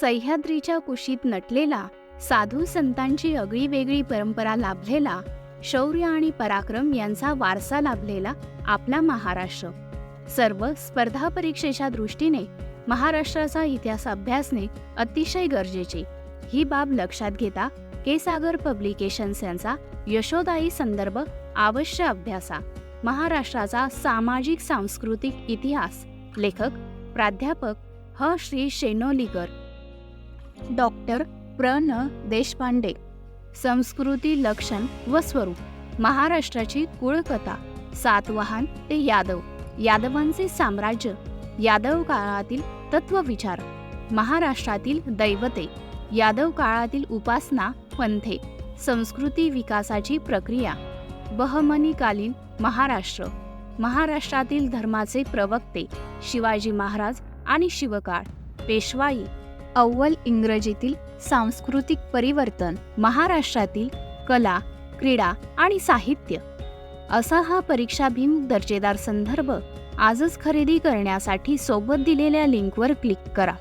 सह्याद्रीच्या कुशीत नटलेला साधू संतांची अगळी वेगळी परंपरा लाभलेला शौर्य आणि पराक्रम यांचा वारसा लाभलेला आपला महाराष्ट्र. सर्व स्पर्धा परीक्षेच्या दृष्टीने महाराष्ट्राचा इतिहास अभ्यासणे अतिशय गरजेचे. ही बाब लक्षात घेता के सागर पब्लिकेशन्स यांचा यशोदायी संदर्भ आवश्य अभ्यासा. महाराष्ट्राचा सामाजिक सांस्कृतिक इतिहास. लेखक प्राध्यापक ह. श्री. शेनोलीकर. डॉक्टर प्र न देशपांडे. संस्कृती लक्षण व स्वरूप. महाराष्ट्राची कुळकथा सातवाहन ते यादव. यादवांचे साम्राज्य यादव काळातील तत्वविचार महाराष्ट्रातील दैवते यादव काळातील उपासना पंथे. संस्कृती विकासाची प्रक्रिया. बहमनीकालीन महाराष्ट्र. महाराष्ट्रातील धर्माचे प्रवक्ते शिवाजी महाराज आणि शिवकाळ. पेशवाई. अव्वल इंग्रजीतील सांस्कृतिक परिवर्तन महाराष्ट्रातील कला क्रीडा आणि साहित्य. असा हा परीक्षाभिमुख दर्जेदार संदर्भ आजच खरेदी करण्यासाठी सोबत दिलेल्या लिंकवर क्लिक करा.